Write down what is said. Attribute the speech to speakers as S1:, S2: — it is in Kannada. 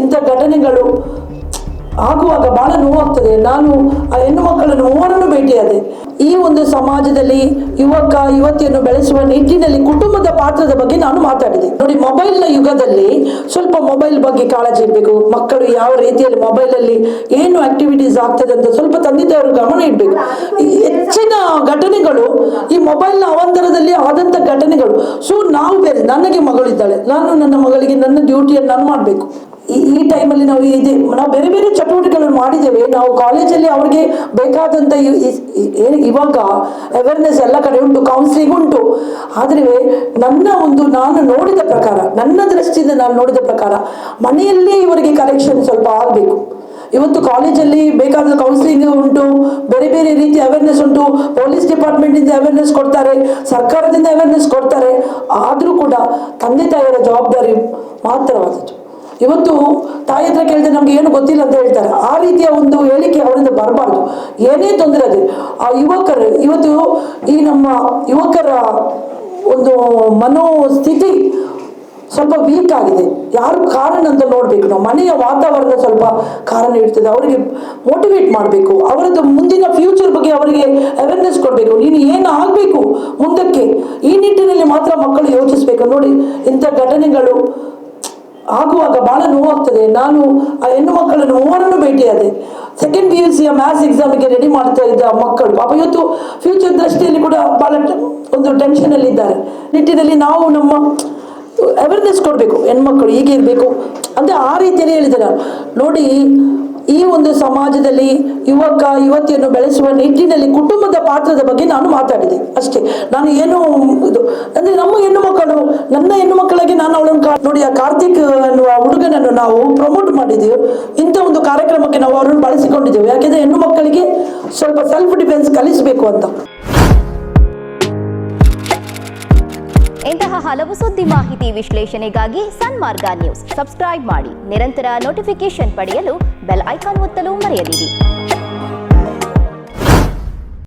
S1: ಇಂಥ ಘಟನೆಗಳು ಆಗುವಾಗ ಬಹಳ ನೋವಾಗ್ತದೆ. ನಾನು ಆ ಹೆಣ್ಣು ಮಕ್ಕಳನ್ನು ಮೂವರನ್ನು ಭೇಟಿಯಾದೆ. ಈ ಒಂದು ಸಮಾಜದಲ್ಲಿ ಯುವಕ, ಯುವತಿಯನ್ನು ಬೆಳೆಸುವ ನಿಟ್ಟಿನಲ್ಲಿ ಕುಟುಂಬದ ಪಾತ್ರದ ಬಗ್ಗೆ ನಾನು ಮಾತಾಡಿದೆ. ನೋಡಿ, ಮೊಬೈಲ್ನ ಯುಗದಲ್ಲಿ ಸ್ವಲ್ಪ ಮೊಬೈಲ್ ಬಗ್ಗೆ ಕಾಳಜಿ ಇರಬೇಕು. ಮಕ್ಕಳು ಯಾವ ರೀತಿಯಲ್ಲಿ ಮೊಬೈಲಲ್ಲಿ ಏನು ಆಕ್ಟಿವಿಟೀಸ್ ಆಗ್ತದೆ ಅಂತ ಸ್ವಲ್ಪ ತಂದಿದ್ದವರು ಗಮನ ಇಡಬೇಕು. ಹೆಚ್ಚಿನ ಘಟನೆಗಳು ಈ ಮೊಬೈಲ್ನ ಅವಂತರದಲ್ಲಿ ಆದಂಥ ಘಟನೆಗಳು. ಸೊ ನಾವು ಬೇರೆ, ನನಗೆ ಮಗಳಿದ್ದಾಳೆ. ನಾನು ನನ್ನ ಮಗಳಿಗೆ ನನ್ನ ಡ್ಯೂಟಿಯನ್ನು ನಾನು ಮಾಡಬೇಕು. ಈ ಟೈಮಲ್ಲಿ ನಾವು ಇದೆ ನಾವು ಬೇರೆ ಬೇರೆ ಚಟುವಟಿಕೆಗಳನ್ನು ಮಾಡಿದ್ದೇವೆ. ನಾವು ಕಾಲೇಜಲ್ಲಿ ಅವ್ರಿಗೆ ಬೇಕಾದಂತ ಇವಾಗ ಅವೇರ್ನೆಸ್ ಎಲ್ಲ ಕಡೆ ಉಂಟು ಕೌನ್ಸಿಲಿಂಗ್ ಉಂಟು. ಆದರೆ ನನ್ನ ಒಂದು ನಾನು ನೋಡಿದ ಪ್ರಕಾರ, ನನ್ನ ದೃಷ್ಟಿಯಿಂದ ನಾನು ನೋಡಿದ ಪ್ರಕಾರ ಮನೆಯಲ್ಲೇ ಇವರಿಗೆ ಕಲೆಕ್ಷನ್ ಸ್ವಲ್ಪ ಆಗಬೇಕು. ಇವತ್ತು ಕಾಲೇಜಲ್ಲಿ ಬೇಕಾದ ಕೌನ್ಸಿಲಿಂಗ್ ಉಂಟು, ಬೇರೆ ಬೇರೆ ರೀತಿ ಅವೇರ್ನೆಸ್ ಉಂಟು. ಪೊಲೀಸ್ ಡಿಪಾರ್ಟ್ಮೆಂಟಿಂದ ಅವೇರ್ನೆಸ್ ಕೊಡ್ತಾರೆ, ಸರ್ಕಾರದಿಂದ ಅವೇರ್ನೆಸ್ ಕೊಡ್ತಾರೆ. ಆದರೂ ಕೂಡ ತಂದೆ ತಾಯಿಯರ ಜವಾಬ್ದಾರಿ ಮಾತ್ರವಾದದ್ದು. ಇವತ್ತು ತಾಯಿ ಹತ್ರ ಕೇಳಿದ್ರೆ ನಮ್ಗೆ ಏನು ಗೊತ್ತಿಲ್ಲ ಅಂತ ಹೇಳ್ತಾರೆ. ಆ ರೀತಿಯ ಒಂದು ಹೇಳಿಕೆ ಅವರಿಂದ ಬರಬಾರ್ದು. ಏನೇ ತೊಂದರೆ ಅದೇ ಆ ಯುವಕರು, ಇವತ್ತು ಈ ನಮ್ಮ ಯುವಕರ ಒಂದು ಮನೋಸ್ಥಿತಿ ಸ್ವಲ್ಪ ವೀಕ್ ಆಗಿದೆ. ಯಾರು ಕಾರಣ ಅಂತ ನೋಡಬೇಕು ನಾವು. ಮನೆಯ ವಾತಾವರಣ ಸ್ವಲ್ಪ ಕಾರಣ ಇರ್ತದೆ ಅವರಿಗೆ ಮೋಟಿವೇಟ್ ಮಾಡಬೇಕು. ಅವರದ್ದು ಮುಂದಿನ ಫ್ಯೂಚರ್ ಬಗ್ಗೆ ಅವರಿಗೆ ಅವೇರ್ನೆಸ್ ಕೊಡಬೇಕು. ನೀನು ಏನು ಆಗಬೇಕು ಮುಂದಕ್ಕೆ? ಈ ನಿಟ್ಟಿನಲ್ಲಿ ಮಾತ್ರ ಮಕ್ಕಳು ಯೋಚಿಸಬೇಕು. ನೋಡಿ, ಇಂಥ ಘಟನೆಗಳು ಆಗುವಾಗ ಬಹಳ ನೋವಾಗ್ತದೆ. ನಾನು ಆ ಹೆಣ್ಣು ಮಕ್ಕಳನ್ನು ಮೂವರನ್ನು ಭೇಟಿಯಾದೆ. ಸೆಕೆಂಡ್ ಪಿ ಯು ಸಿಯ ಮ್ಯಾಥ್ಸ್ ಎಕ್ಸಾಮಿಗೆ ರೆಡಿ ಮಾಡ್ತಾ ಇದ್ದ ಮಕ್ಕಳು. ಪಾಪ ಇವತ್ತು ಫ್ಯೂಚರ್ ದೃಷ್ಟಿಯಲ್ಲಿ ಕೂಡ ಬಹಳ ಒಂದು ಒಂದು ಟೆನ್ಷನಲ್ಲಿ ಇದ್ದಾರೆ. ನಿಟ್ಟಿನಲ್ಲಿ ನಾವು ನಮ್ಮ ಅವೇರ್ನೆಸ್ ಕೊಡಬೇಕು. ಹೆಣ್ಮಕ್ಳು ಹೀಗೆ ಇರಬೇಕು. ಅಂತ ಆ ರೀತಿಯಲ್ಲಿ ಹೇಳಿದೆ ನಾನು. ನೋಡಿ, ಈ ಒಂದು ಸಮಾಜದಲ್ಲಿ ಯುವಕ, ಯುವತಿಯನ್ನು ಬೆಳೆಸುವ ನಿಟ್ಟಿನಲ್ಲಿ ಕುಟುಂಬದ ಪಾತ್ರದ ಬಗ್ಗೆ ನಾನು ಮಾತಾಡಿದೆ. ಅಷ್ಟೇ. ನಾನು ಏನು ಇದು, ಅಂದರೆ ನಮ್ಮ ನನ್ನ ಹೆಣ್ಣು ಮಕ್ಕಳಿಗೆ ನಾನು ಅವಳನ್ನು ನೋಡಿ, ಆ ಕಾರ್ತಿಕ್ ಅನ್ನುವ ಹುಡುಗನನ್ನು ನಾವು ಪ್ರಮೋಟ್ ಮಾಡಿದ್ದೀವಿ ಇಂಥ ಒಂದು ಕಾರ್ಯಕ್ರಮಕ್ಕೆ ನಾವು ಅವರನ್ನು ಬಳಸಿಕೊಂಡಿದ್ದೇವೆ ಯಾಕೆಂದ್ರೆ ಹೆಣ್ಣು ಮಕ್ಕಳಿಗೆ ಸ್ವಲ್ಪ ಸೆಲ್ಫ್ ಡಿಫೆನ್ಸ್ ಕಲಿಸಬೇಕು ಅಂತ.
S2: ಇಂತಹ ಹಲವು ಸುದ್ದಿ ಮಾಹಿತಿ ವಿಶ್ಲೇಷಣೆಗಾಗಿ ಸನ್ಮಾರ್ಗ ನ್ಯೂಸ್. ಸಬ್ಸ್ಕ್ರೈಬ್ ಮಾಡಿ. ನಿರಂತರ ನೋಟಿಫಿಕೇಶನ್ ಪಡೆಯಲು ಬೆಲ್ ಐಕಾನ್ ಒತ್ತಲು ಮರೆಯದಿರಿ.